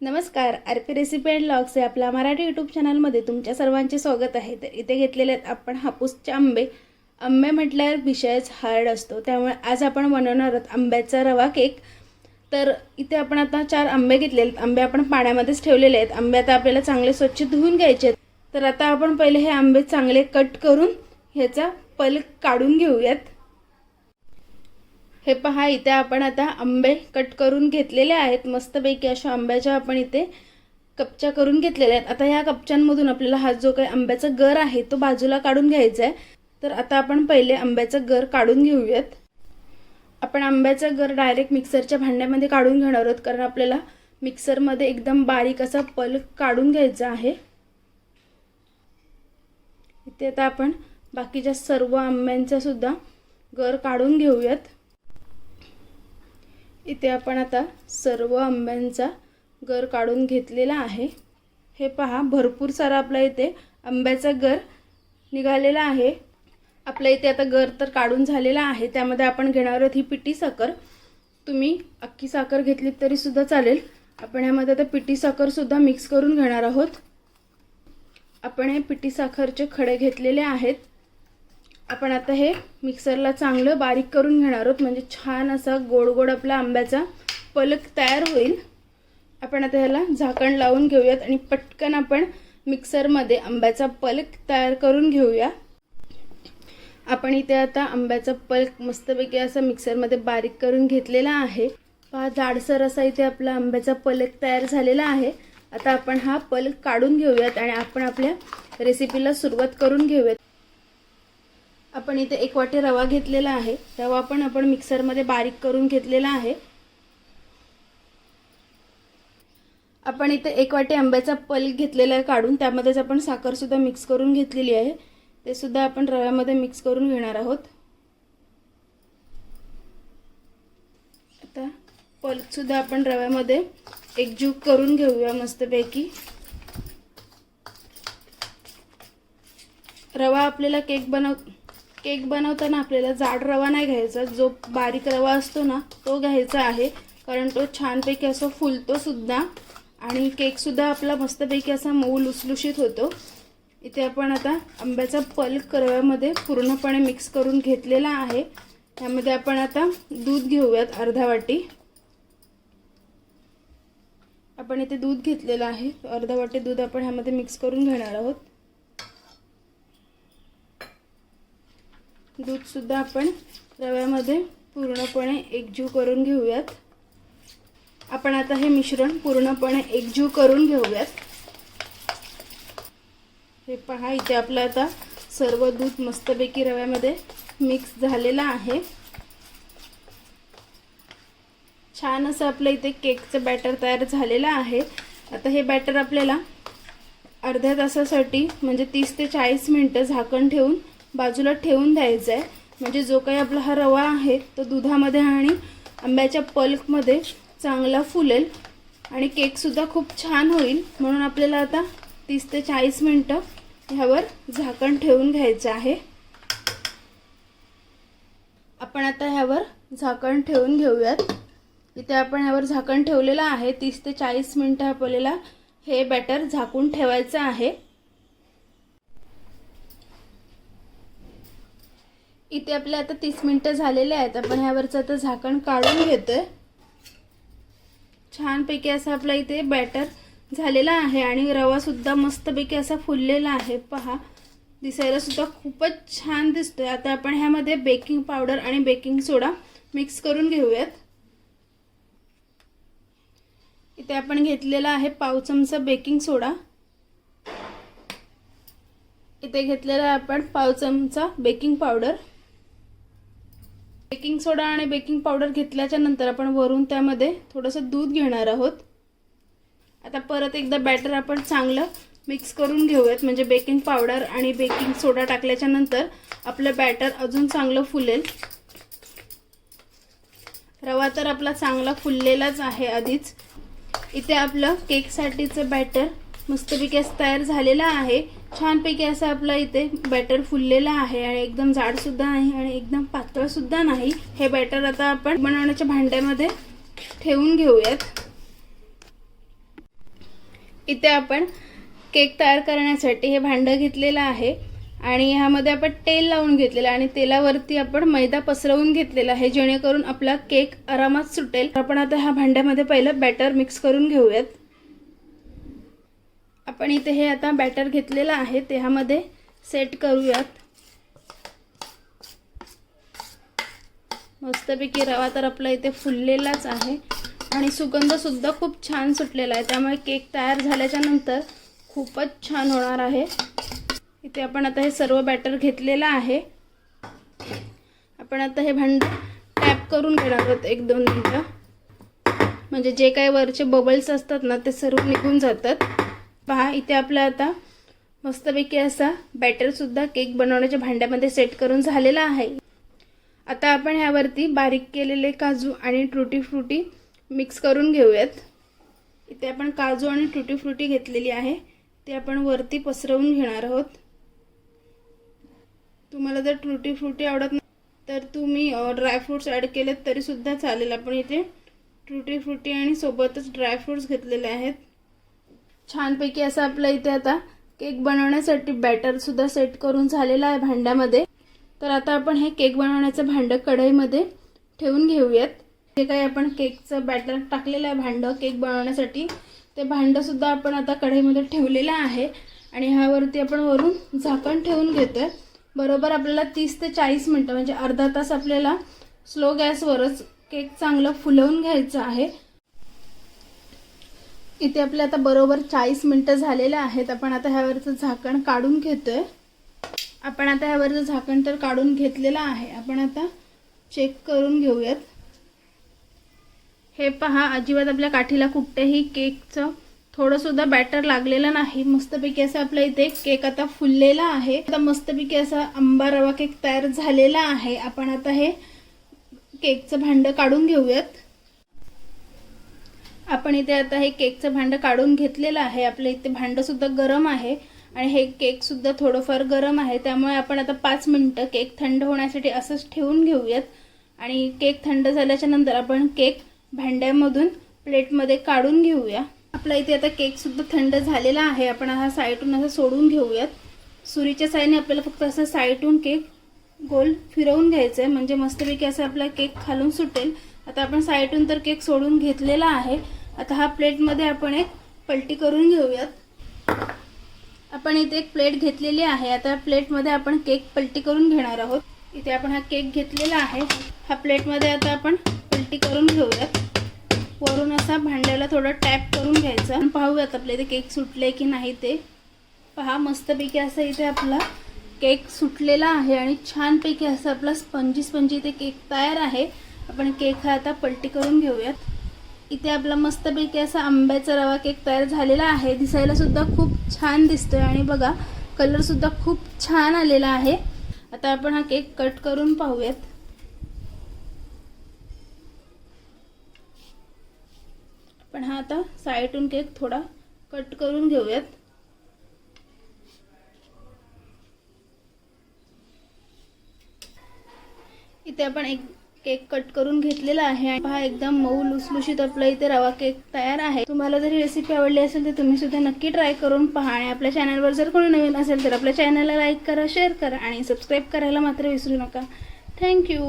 नमस्कार R P recipe and logs या आपल्या मराठी यूट्यूब चॅनलमध्ये तुमच्या सर्वांचे स्वागत आहे. तर इथे घेतलेले आहेत आपण हापूसचे आंबे. आंबे म्हटल्यावर विषयच हार्ड असतो. त्यामुळे आज आपण बनवणार आहोत आंब्याचा रवा केक तर इथे आपण आता चार आंबे घेतलेले आहेत. आंबे आपण पाण्यामध्येच ठेवलेले आहेत. आंबे आता आपल्याला चांगले स्वच्छ धुवून घ्यायचे आहेत. तर आता आपण पहिले हे आंबे चांगले कट करून ह्याचा पल काढून घेऊयात. हे पहा इथे आपण आता आंबे कट करून घेतलेले आहेत. मस्तपैकी अशा आंब्याच्या आपण इथे कपच्या करून घेतलेल्या आहेत. आता ह्या कपच्यांमधून आपल्याला हा जो काही आंब्याचा गर आहे तो बाजूला काढून घ्यायचा आहे. तर आता आपण पहिले आंब्याचा गर काढून घेऊयात. आपण आंब्याचा गर डायरेक्ट मिक्सरच्या भांड्यामध्ये काढून घेणार आहोत कारण आपल्याला मिक्सरमध्ये एकदम बारीक असा पल काढून घ्यायचा आहे. इथे आता आपण बाकीच्या सर्व आंब्यांचा सुद्धा गर काढून घेऊयात. इथे आपण आता सर्व आंब्यांचा गर काढून घेतलेला आहे. हे पहा भरपूर सारा आपल्या इथे आंब्याचा गर निघालेला आहे. आपल्या इथे आता गर तर काढून झालेला आहे. त्यामध्ये आपण घेणार आहोत ही पिटी साखर. तुम्ही अख्खी साखर घेतली तरीसुद्धा चालेल. आपण ह्यामध्ये आता पिटी साखरसुद्धा मिक्स करून घेणार आहोत. आपण हे पिटी साखरचे खडे घेतलेले आहेत. आपण आता हे मिक्सरला चांगलं बारीक करून घेणार आहोत. म्हणजे छान असा गोड गोड आपला आंब्याचा पलक तयार होईल. आपण आता ह्याला झाकण लावून घेऊयात आणि पटकन आपण मिक्सरमध्ये आंब्याचा पलक तयार करून घेऊया. आपण इथे आता आंब्याचा पल्क मस्तपैकी असा मिक्सरमध्ये बारीक करून घेतलेला आहे. पहा जाडसर असा इथे आपला आंब्याचा पलक तयार झालेला आहे. आता आपण हा पलक काढून घेऊयात आणि आपण आपल्या रेसिपीला सुरुवात करून घेऊयात. आपण इथे एक वाटी रवा घेतलेला आहे. रवा पण आपण मिक्सरमध्ये बारीक करून घेतलेला आहे. आपण इथे एक वाटी आंब्याचा पल्क घेतलेला आहे काढून. त्यामध्येच आपण साखरसुद्धा मिक्स करून घेतलेली आहे. ते सुद्धा आपण रव्यामध्ये मिक्स करून घेणार आहोत. आता पल्कसुद्धा आपण रव्यामध्ये एकजीव करून घेऊया मस्तपैकी. रवा आपल्याला केक बनव केक बनवताना आपल्याला जाड रवा नाही घ्यायचा. जो बारीक रवा असतो ना तो घ्यायचा आहे. कारण तो छानपैकी असं फुलतो सुद्धा. आणि केकसुद्धा आपला मस्तपैकी असा मऊ लुसलुशीत होतो. इथे आपण आता आंब्याचा पल्क रव्यामध्ये पूर्णपणे मिक्स करून घेतलेला आहे. त्यामध्ये आपण आता दूध घेऊयात अर्धा वाटी. आपण इथे दूध घेतलेलं आहे. अर्धा वाटी दूध आपण ह्यामध्ये मिक्स करून घेणार आहोत. दूधसुद्धा आपण रव्यामध्ये पूर्णपणे एकजीव करून घेऊयात. आपण आता हे मिश्रण पूर्णपणे एकजीव करून घेऊयात. हे पहा इथे आपलं आता सर्व दूध मस्तपैकी रव्यामध्ये मिक्स झालेलं आहे. छान असं आपलं इथे केकचं बॅटर तयार झालेलं आहे. आता हे बॅटर आपल्याला अर्ध्या तासासाठी म्हणजे तीस ते चाळीस मिनटं झाकण ठेवून बाजूला ठेवून द्यायचं आहे म्हणजे जो काही आपला हा रवा आहे तो दुधामध्ये आणि आंब्याच्या पल्कमध्ये चांगला फुलेल आणि केकसुद्धा खूप छान होईल. म्हणून आपल्याला आता तीस ते चाळीस मिनटं ह्यावर झाकण ठेवून घ्यायचं आहे. आपण आता ह्यावर झाकण ठेवून घेऊयात. इथे आपण ह्यावर झाकण ठेवलेलं आहे. तीस ते चाळीस मिनटं आपल्याला हे बॅटर झाकून ठेवायचं आहे. इथे आपले आता तीस मिनटं झालेले आहेत. आपण ह्यावरचं आता झाकण काढून घेतोय. छानपैकी असं आपला इथे बॅटर झालेला आहे आणि रवासुद्धा मस्तपैकी असा फुललेला आहे. पहा दिसायला सुद्धा खूपच छान दिसतोय. आता आपण ह्यामध्ये बेकिंग पावडर आणि बेकिंग सोडा मिक्स करून घेऊयात. इथे आपण घेतलेला आहे पाव चमचा बेकिंग सोडा इथे घेतलेला आपण पाव चमचा बेकिंग पावडर बेकिंग सोडा आणि बेकिंग पावडर घेतल्याच्या नंतर आपण वरून त्यामध्ये थोडंसं दूध घेणार आहोत. आता परत एकदा बॅटर आपण चांगलं मिक्स करून घेऊयात. म्हणजे बेकिंग पावडर आणि बेकिंग सोडा टाकल्याच्या नंतर आपलं बॅटर अजून चांगलं फुलेल. रवा तर आपला चांगला फुललेलाच आहे आधीच. इथे आपलं केकसाठीचं बॅटर मस्तपैकी असं तयार झालेला आहे. छानपैकी असं आपलं इथे बॅटर फुललेला आहे आणि एकदम जाडसुद्धा नाही आणि एकदम पातळसुद्धा नाही. हे बॅटर आता आपण बनवण्याच्या भांड्यामध्ये ठेवून घेऊयात. इथे आपण केक तयार करण्यासाठी हे भांडं घेतलेलं आहे आणि ह्यामध्ये आपण तेल लावून घेतलेलं आणि तेलावरती आपण मैदा पसरवून घेतलेला आहे जेणेकरून आपला केक आरामात सुटेल. आपण आता ह्या भांड्यामध्ये पहिलं बॅटर मिक्स करून घेऊयात. आपण इथे हे आता बॅटर घेतलेलं आहे त्यामध्ये सेट करूयात. मस्तपैकी रवा तर आपला इथे फुललेलाच आहे. आणि सुगंधसुद्धा खूप छान सुटलेला आहे. त्यामुळे केक तयार झाल्याच्यानंतर खूपच छान होणार आहे. इथे आपण आता हे सर्व बॅटर घेतलेलं आहे. आपण आता हे भांड टॅप करून घेणार आहोत एक दोन मिनटं. म्हणजे जे काही वरचे बबल्स असतात ना ते सर्व निघून जातात. पहा इथे आपला आता मस्तपैकी असा बॅटरसुद्धा केक बनवण्याच्या भांड्यामध्ये सेट करून झालेला आहे. आता आपण ह्यावरती बारीक केलेले काजू आणि ट्रुटी फ्रुटी मिक्स करून घेऊयात. इथे आपण काजू आणि ट्रुटी फ्रुटी घेतलेली आहे. ते आपण वरती पसरवून घेणार आहोत. तुम्हाला जर ट्रुटी फ्रुटी आवडत नाही तर तुम्ही ड्रायफ्रुट्स ॲड केलेत तरीसुद्धा चालेल. आपण इथे ट्रुटी फ्रुटी आणि सोबतच ड्रायफ्रुट्स घेतलेले आहेत. छानपैकी असं आपलं इथे आता केक बनवण्यासाठी बॅटरसुद्धा सेट करून झालेला आहे भांड्यामध्ये. तर आता आपण हे केक बनवण्याचं भांडं कढईमध्ये ठेवून घेऊयात. जे काही आपण केकचं बॅटर टाकलेलं आहे भांडं केक बनवण्यासाठी ते भांडंसुद्धा आपण आता कढईमध्ये ठेवलेलं आहे. आणि ह्यावरती आपण वरून झाकण ठेवून घेतो आहे बरोबर आपल्याला तीस ते चाळीस मिनटं म्हणजे अर्धा तास आपल्याला स्लो गॅसवरच केक चांगलं फुलवून घ्यायचं आहे. इथे आपले आता बरोबर चाळीस मिनटं झालेले आहेत. आपण आता ह्यावरचं झाकण काढून घेतोय. आपण आता ह्यावरचं झाकण तर काढून घेतलेलं आहे. आपण आता चेक करून घेऊयात. हे पहा अजिबात आपल्या काठीला कुठेही केकचं थोडंसुद्धा बॅटर लागलेलं नाही. मस्तपैकी असं आपल्या इथे केक आता फुललेला आहे. आता मस्तपैकी असा आंबा रवा केक तयार झालेला आहे. आपण आता हे केकचं भांडं काढून घेऊयात. आपण इथे आता हे केकचं भांडं काढून घेतलेलं आहे. आपलं इथे भांडंसुद्धा गरम आहे आणि हे केकसुद्धा थोडंफार गरम आहे. त्यामुळे आपण आता पाच मिनटं केक थंड होण्यासाठी असंच ठेवून घेऊयात. आणि केक थंड झाल्याच्यानंतर आपण केक भांड्यामधून प्लेटमध्ये काढून घेऊया. आपला इथे आता केकसुद्धा थंड झालेला आहे. आपण हा साईटून असं सोडून घेऊयात. सुरीच्या साईने आपल्याला फक्त असं साईटून केक गोल फिरवून घ्यायचं आहे म्हणजे मस्तपैकी असं आपला केक खालून सुटेल. आता आपण साईडून तर केक सोडून घेतलेला आहे. आता हा प्लेटमध्ये आपण एक पलटी करून घेऊयात. आपण इथे एक प्लेट घेतलेली आहे. आता प्लेटमध्ये आपण केक पलटी करून घेणार आहोत. इथे आपण हा केक घेतलेला आहे. हा प्लेटमध्ये आता आपण पलटी करून घेऊयात. वरून असा भांड्याला थोडं टॅप करून घ्यायचं. आणि पाहूयात आपल्या इथे केक सुटले की नाही ते. पहा मस्तपैकी असं इथे आपला केक सुटलेला आहे आणि छानपैकी असं आपला स्पंजी स्पंजी इथे केक तयार आहे. आपण केक हा आता पलटी करून घेऊयात. इथे आपला मस्तपैकी असा आंब्याचा रवा केक तयार झालेला आहे. दिसायला सुद्धा खूप छान दिसतोय आणि बघा कलर सुद्धा खूप छान आलेला आहे. आता आपण हा केक कट करून पाहूयात. आपण हा आता साईडून केक थोडा कट करून घेऊयात. इथे आपण एक केक कट करून घेतलेला आहे. आणि हा एकदम मऊ लुसलुशीत आपला इथे रवा केक तयार आहे. तुम्हाला जर ही रेसिपी आवडली असेल तर तुम्ही सुद्धा नक्की ट्राय करून पहा. आणि आपल्या चॅनलवर जर कोणी नवीन असेल तर आपल्या चॅनलला लाईक करा शेअर करा आणि सबस्क्राईब करायला मात्र विसरू नका. थँक्यू